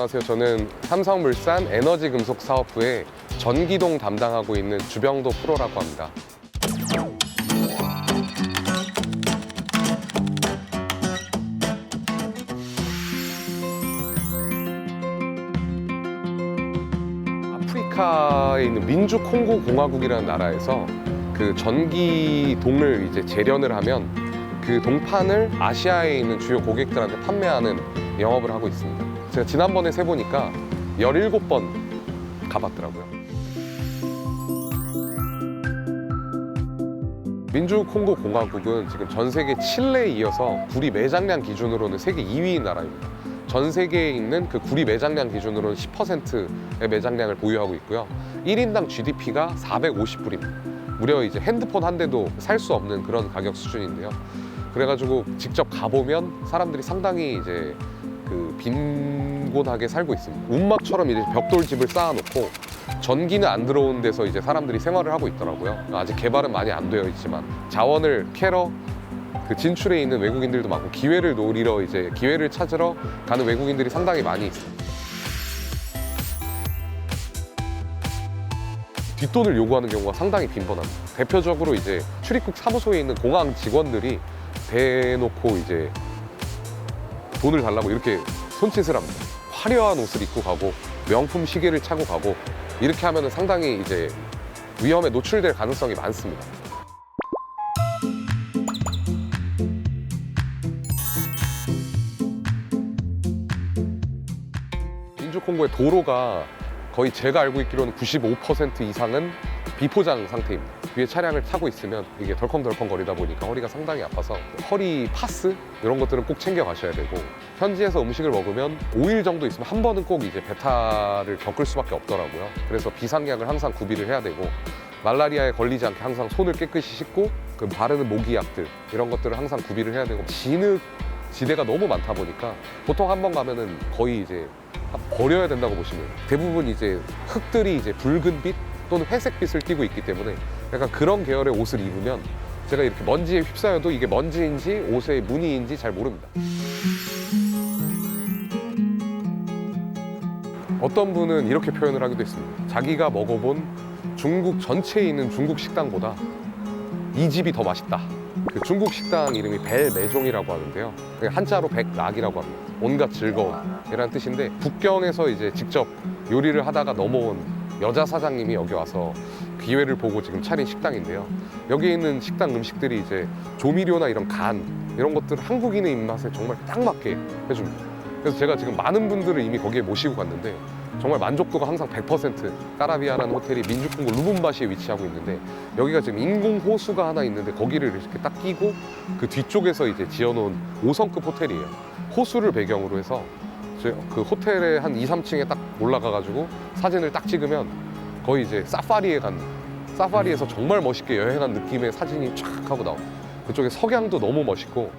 안녕하세요. 저는 삼성물산 에너지금속사업부의 전기동 담당하고 있는 주병도 프로라고 합니다. 아프리카에 있는 민주 콩고 공화국이라는 나라에서 그 전기동을 이제 재련을 하면 그 동판을 아시아에 있는 주요 고객들한테 판매하는 영업을 하고 있습니다. 제가 지난번에 세보니까 17번 가봤더라고요. 민주 콩고 공화국은 지금 전 세계 칠레에 이어서 구리 매장량 기준으로는 세계 2위인 나라입니다. 전 세계에 있는 그 구리 매장량 기준으로는 10%의 매장량을 보유하고 있고요. 1인당 GDP가 450불입니다. 무려 이제 핸드폰 한 대도 살 수 없는 그런 가격 수준인데요. 그래가지고 직접 가보면 사람들이 상당히 이제 그 빈곤하게 살고 있습니다. 운막처럼 이제 벽돌집을 쌓아놓고 전기는 안 들어온 데서 이제 사람들이 생활을 하고 있더라고요. 아직 개발은 많이 안 되어 있지만 자원을 캐러 그 진출해 있는 외국인들도 많고 기회를 노리러 이제 기회를 찾으러 가는 외국인들이 상당히 많이 있습니다. 뒷돈을 요구하는 경우가 상당히 빈번합니다. 대표적으로 이제 출입국 사무소에 있는 공항 직원들이 대놓고 이제 돈을 달라고 이렇게 손짓을 합니다. 화려한 옷을 입고 가고 명품 시계를 차고 가고 이렇게 하면 상당히 이제 위험에 노출될 가능성이 많습니다. 민주콩고의 도로가 거의 제가 알고 있기로는 95% 이상은 비포장 상태입니다. 위에 차량을 타고 있으면 이게 덜컹덜컹 거리다 보니까 허리가 상당히 아파서 허리 파스 이런 것들은 꼭 챙겨 가셔야 되고 현지에서 음식을 먹으면 5일 정도 있으면 한 번은 꼭 이제 배탈을 겪을 수밖에 없더라고요. 그래서 비상약을 항상 구비를 해야 되고 말라리아에 걸리지 않게 항상 손을 깨끗이 씻고 그 바르는 모기약들 이런 것들을 항상 구비를 해야 되고 진흙 지대가 너무 많다 보니까 보통 한 번 가면은 거의 이제 버려야 된다고 보시면. 대부분 이제 흙들이 이제 붉은 빛 또는 회색빛을 띠고 있기 때문에 약간 그런 계열의 옷을 입으면 제가 이렇게 먼지에 휩싸여도 이게 먼지인지 옷의 무늬인지 잘 모릅니다. 어떤 분은 이렇게 표현을 하기도 했습니다. 자기가 먹어본 중국 전체에 있는 중국 식당보다 이 집이 더 맛있다. 그 중국 식당 이름이 벨메종이라고 하는데요. 한자로 백락이라고 합니다. 온갖 즐거움이라는 뜻인데 북경에서 이제 직접 요리를 하다가 넘어온 여자 사장님이 여기 와서 기회를 보고 지금 차린 식당인데요. 여기 있는 식당 음식들이 이제 조미료나 이런 간 이런 것들을 한국인의 입맛에 정말 딱 맞게 해줍니다. 그래서 제가 지금 많은 분들을 이미 거기에 모시고 갔는데 정말 만족도가 항상 100% 까라비아라는 호텔이 민주콩고 루분바시에 위치하고 있는데 여기가 지금 인공 호수가 하나 있는데 거기를 이렇게 딱 끼고 그 뒤쪽에서 이제 지어놓은 5성급 호텔이에요. 호수를 배경으로 해서 저그 호텔의 한 2, 3층에 딱 올라가가지고 사진을 딱 찍으면 거의 이제 사파리에 간 사파리에서 정말 멋있게 여행한 느낌의 사진이 쫙 하고 나옵니다. 그쪽에 석양도 너무 멋있고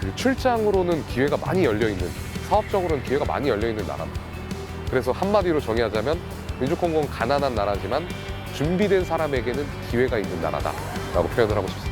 그 출장으로는 기회가 많이 열려 있는 사업적으로는 기회가 많이 열려 있는 나라입니다. 그래서 한마디로 정의하자면 민주공공은 가난한 나라지만 준비된 사람에게는 기회가 있는 나라다 라고 표현을 하고 싶습니다.